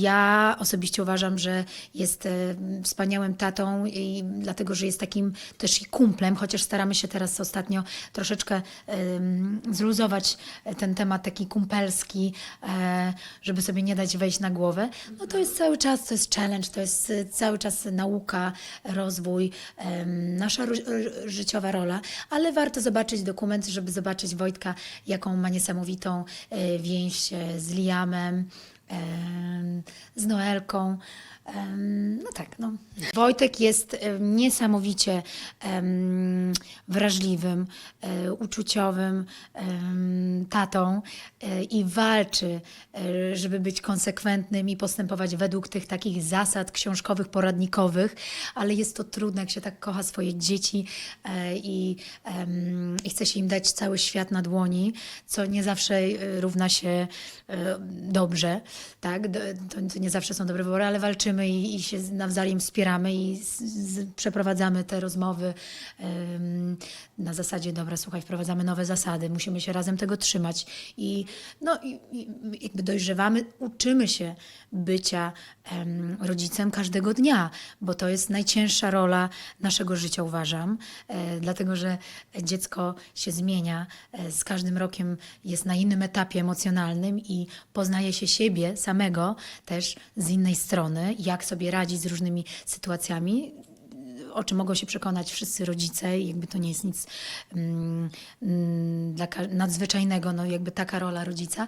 Ja osobiście uważam, że jest e, wspaniałym tatą i dlatego, że jest takim też i kumplem, chociaż staramy się teraz ostatnio troszeczkę zluzować ten temat taki kumpelski, e, żeby sobie nie dać wejść na głowę. No to jest cały czas, to jest challenge, to jest e, cały czas nauka, rozwój, nasza życiowa rola, ale warto zobaczyć dokument, żeby zobaczyć Wojtka, jaką ma niesamowitą e, więź e, z Liamem, em, z Noelką. No tak, no. Wojtek jest niesamowicie wrażliwym, e, uczuciowym tatą e, i walczy, e, żeby być konsekwentnym i postępować według tych takich zasad książkowych, poradnikowych, ale jest to trudne, jak się tak kocha swoje dzieci i, i chce się im dać cały świat na dłoni, co nie zawsze równa się dobrze, tak? To, nie zawsze są dobre wybory, ale walczymy i, i się nawzajem wspieramy i z, z, przeprowadzamy te rozmowy em, na zasadzie, dobra, słuchaj, wprowadzamy nowe zasady, musimy się razem tego trzymać. I, no, i, i jakby dojrzewamy, uczymy się bycia em, rodzicem każdego dnia, bo to jest najcięższa rola naszego życia, uważam, e, dlatego że dziecko się zmienia, e, z każdym rokiem jest na innym etapie emocjonalnym i poznaje się siebie samego też z innej strony, jak sobie radzić z różnymi sytuacjami o czym mogą się przekonać wszyscy rodzice i jakby to nie jest nic mm, mm, dla, nadzwyczajnego, no jakby taka rola rodzica,